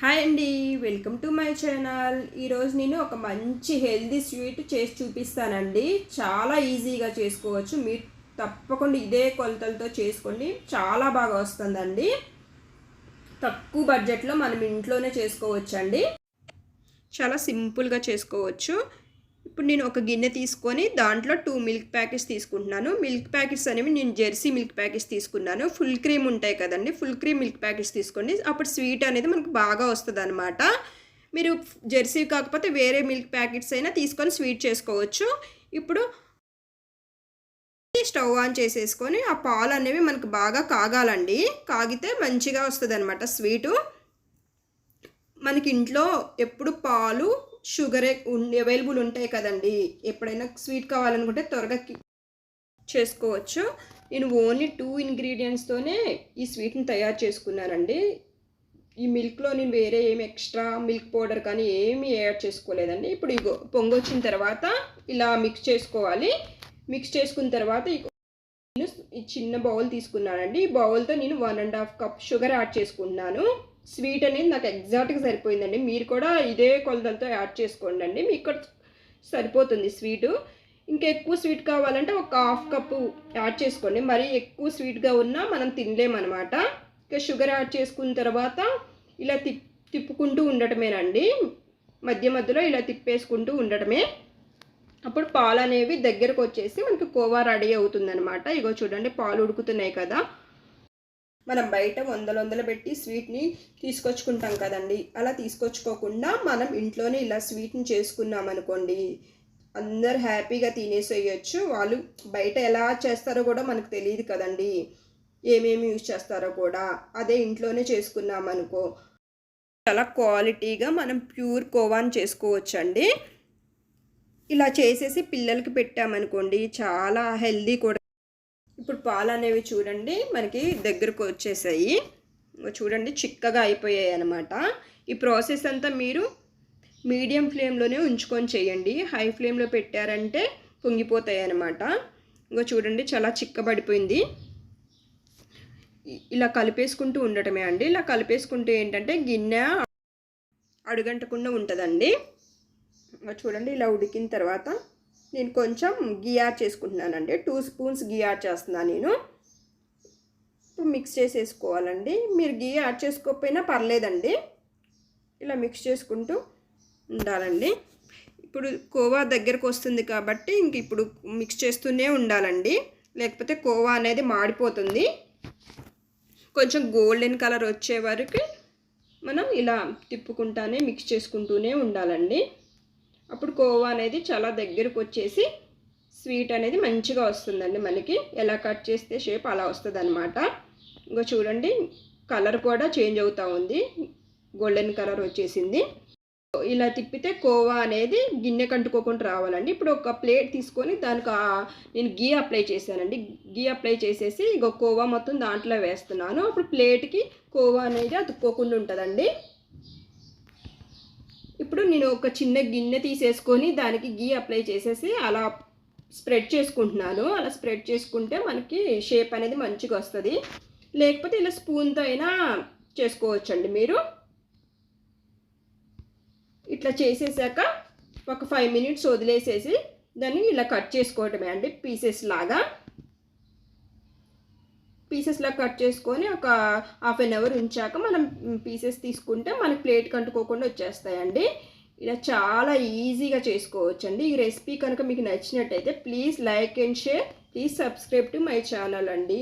Hi అండి welcome to my channel. ఈరోజు నేను ఒక మంచి హెల్దీ స్వీట్ చేసి చూపిస్తానండి. చాలా ఈజీగా చేసుకోవచ్చు. మీరు తప్పకుండా ఇదే కొలతలతో చేసుకోండి. చాలా బాగా వస్తుందండి. తక్కువ బడ్జెట్లో మనం ఇంట్లోనే చేసుకోవచ్చండి. చాలా సింపుల్గా చేసుకోవచ్చు. ఇప్పుడు నేను ఒక గిన్నె తీసుకొని దాంట్లో టూ మిల్క్ ప్యాకెట్స్ తీసుకుంటున్నాను. మిల్క్ ప్యాకెట్స్ అనేవి నేను జెర్సీ మిల్క్ ప్యాకెట్స్ తీసుకున్నాను. ఫుల్ క్రీమ్ ఉంటాయి కదండి. ఫుల్ క్రీమ్ మిల్క్ ప్యాకెట్స్ తీసుకోండి. అప్పుడు స్వీట్ అనేది మనకు బాగా వస్తుంది అనమాట మీరు జెర్సీ కాకపోతే వేరే మిల్క్ ప్యాకెట్స్ అయినా తీసుకొని స్వీట్ చేసుకోవచ్చు. ఇప్పుడు స్టవ్ ఆన్ చేసేసుకొని ఆ పాలు అనేవి మనకు బాగా కాగాలండి. కాగితే మంచిగా వస్తుంది అనమాట స్వీటు. మనకి ఇంట్లో ఎప్పుడు పాలు షుగరే అవైలబుల్ ఉంటాయి కదండి. ఎప్పుడైనా స్వీట్ కావాలనుకుంటే త్వరగా చేసుకోవచ్చు. నేను ఓన్లీ టూ ఇంగ్రీడియంట్స్తోనే ఈ స్వీట్ని తయారు చేసుకున్నానండి. ఈ మిల్క్లో నేను వేరే ఏమి ఎక్స్ట్రా మిల్క్ పౌడర్ కానీ ఏమీ యాడ్ చేసుకోలేదండి. ఇప్పుడు ఇగో పొంగొచ్చిన తర్వాత ఇలా మిక్స్ చేసుకోవాలి. మిక్స్ చేసుకున్న తర్వాత నేను ఈ చిన్న బౌల్ తీసుకున్నానండి. ఈ బౌల్తో నేను one and half cup sugar add చేసుకుంటున్నాను. స్వీట్ అనేది నాకు ఎగ్జాక్ట్గా సరిపోయిందండి. మీరు కూడా ఇదే కొలతలతో యాడ్ చేసుకోండి అండి మీకు సరిపోతుంది స్వీటు. ఇంకా ఎక్కువ స్వీట్ కావాలంటే ఒక హాఫ్ కప్పు యాడ్ చేసుకోండి. మరీ ఎక్కువ స్వీట్గా ఉన్నా మనం తినలేమన్నమాట. ఇంకా షుగర్ యాడ్ చేసుకున్న తర్వాత ఇలా తిప్ తిప్పుకుంటూ ఉండటమేనండి. మధ్య మధ్యలో ఇలా తిప్పేసుకుంటూ ఉండటమే. అప్పుడు పాలు అనేవి దగ్గరకు వచ్చేసి మనకి కోవా రెడీ అవుతుందన్నమాట. ఇగో చూడండి పాలు ఉడుకుతున్నాయి కదా. మనం బయట వందలు వందలు పెట్టి స్వీట్ని తీసుకొచ్చుకుంటాం కదండి. అలా తీసుకొచ్చుకోకుండా మనం ఇంట్లోనే ఇలా స్వీట్ని చేసుకున్నాం అనుకోండి అందరు హ్యాపీగా తినేసేయచ్చు. వాళ్ళు బయట ఎలా చేస్తారో కూడా మనకు తెలియదు కదండి. ఏమేమి యూజ్ చేస్తారో కూడా. అదే ఇంట్లోనే చేసుకున్నాం అనుకో. చాలా క్వాలిటీగా మనం ప్యూర్ కోవాన్ చేసుకోవచ్చండి. ఇలా చేసేసి పిల్లలకి పెట్టామనుకోండి చాలా హెల్దీ కూడా ఇప్పుడు పాలు అనేవి చూడండి మనకి దగ్గరకు వచ్చేసాయి. చూడండి చిక్కగా అయిపోయాయి అనమాట ఈ ప్రాసెస్ అంతా మీరు మీడియం ఫ్లేమ్లోనే ఉంచుకొని చేయండి. హై ఫ్లేమ్లో పెట్టారంటే పొంగిపోతాయి అనమాట ఇంకా చూడండి చాలా చిక్కబడిపోయింది. ఇలా కలిపేసుకుంటూ ఉండటమే అండి. ఇలా కలిపేసుకుంటే ఏంటంటే గిన్నె అడుగంటకుండా ఉంటుందండి. చూడండి ఇలా ఉడికిన తర్వాత నేను కొంచెం గీ యాడ్ చేసుకుంటున్నానండి. టూ స్పూన్స్ గీ యాడ్ చేస్తున్నాను నేను. ఇప్పుడు మిక్స్ చేసేసుకోవాలండి. మీరు గీ యాడ్ చేసుకోకపోయినా పర్లేదండి. ఇలా మిక్స్ చేసుకుంటూ ఉండాలండి. ఇప్పుడు కోవా దగ్గరకు వస్తుంది కాబట్టి ఇంక ఇప్పుడు మిక్స్ చేస్తూనే ఉండాలండి. లేకపోతే కోవా అనేది మాడిపోతుంది. కొంచెం గోల్డెన్ కలర్ వచ్చే వరకు మనం ఇలా తిప్పుకుంటానే మిక్స్ చేసుకుంటూనే ఉండాలండి. అప్పుడు కోవా అనేది చాలా దగ్గరకు వచ్చేసి స్వీట్ అనేది మంచిగా వస్తుందండి మనకి. ఎలా కట్ చేస్తే షేప్ అలా వస్తుంది అనమాట ఇంకా చూడండి కలర్ కూడా చేంజ్ అవుతూ ఉంది. గోల్డెన్ కలర్ వచ్చేసింది. ఇలా తిప్పితే కోవా అనేది గిన్నె కంటుకోకుండా రావాలండి. ఇప్పుడు ఒక ప్లేట్ తీసుకొని దానికి నేను గీ అప్లై చేశానండి. గీ అప్లై చేసేసి ఇంకో కోవా మొత్తం దాంట్లో వేస్తున్నాను. అప్పుడు ప్లేట్కి కోవా అనేది అతుక్కోకుండా ఉంటుందండి. ఇప్పుడు నేను ఒక చిన్న గిన్నె తీసేసుకొని దానికి గీ అప్లై చేసేసి అలా స్ప్రెడ్ చేసుకుంటున్నాను. అలా స్ప్రెడ్ చేసుకుంటే మనకి షేప్ అనేది మంచిగా వస్తుంది. లేకపోతే ఇలా స్పూన్తో అయినా చేసుకోవచ్చండి మీరు. ఇట్లా చేసేసాక ఒక ఫైవ్ మినిట్స్ వదిలేసేసి దాన్ని ఇలా కట్ చేసుకోవటమే అండి పీసెస్ లాగా. పీసెస్లా కట్ చేసుకొని ఒక హాఫ్ అన్ అవర్ ఉంచాక మనం పీసెస్ తీసుకుంటే మనకి ప్లేట్ కంటుకోకుండా వచ్చేస్తాయండి. ఇలా చాలా ఈజీగా చేసుకోవచ్చండి. ఈ రెసిపీ కనుక మీకు నచ్చినట్టయితే please like and share please subscribe to my channel అండి.